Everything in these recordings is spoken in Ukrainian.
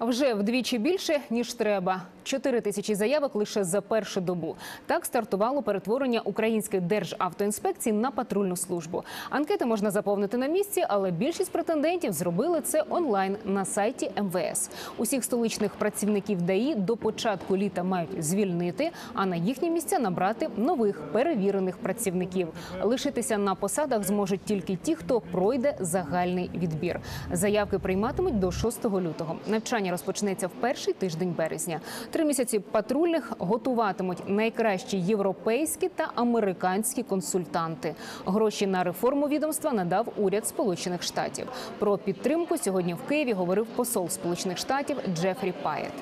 Вже вдвічі більше ніж треба. Чотири тисячі заявок лише за першу добу. Так стартувало перетворення української державтоінспекції на патрульну службу. Анкети можна заповнити на місці, але більшість претендентів зробили це онлайн на сайті МВС. Усіх столичних працівників ДАІ до початку літа мають звільнити, а на їхні місця набрати нових перевірених працівників. Лишитися на посадах зможуть тільки ті, хто пройде загальний відбір. Заявки прийматимуть до 6 лютого. Навчання розпочнеться в перший тиждень березня. Три місяці патрульних готуватимуть найкращі європейські та американські консультанти. Гроші на реформу відомства надав уряд Сполучених Штатів. Про підтримку сьогодні в Києві говорив посол Сполучених Штатів Джефрі Паєт.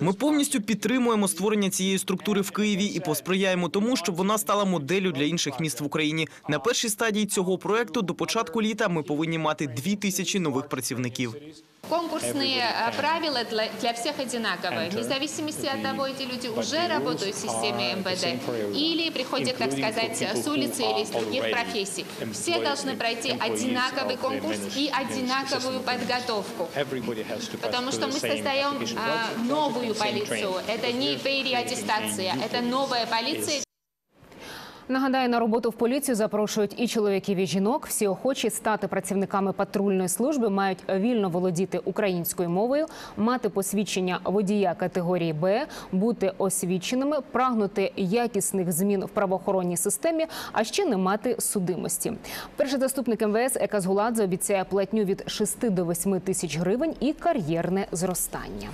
Ми повністю підтримуємо створення цієї структури в Києві і посприяємо тому, щоб вона стала моделлю для інших міст в Україні. На першій стадії цього проекту до початку літа ми повинні мати дві тисячі нових працівників. Конкурсные э, правила для, для всех одинаковые, вне зависимости от того, эти люди уже работают в системе МВД или приходят, так сказать, с улицы или из других профессий. Все должны пройти одинаковый конкурс и одинаковую подготовку. Потому что мы создаем а, новую полицию. Это не переаттестация, это новая полиция. Нагадаю, на роботу в поліцію запрошують і чоловіків, і жінок. Всі охочі стати працівниками патрульної служби мають вільно володіти українською мовою, мати посвідчення водія категорії Б, бути освіченими, прагнути якісних змін в правоохоронній системі, а ще не мати судимості. Перший заступник МВС Екас Гуладзе обіцяє платню від 6 до 8 тисяч гривень і кар'єрне зростання.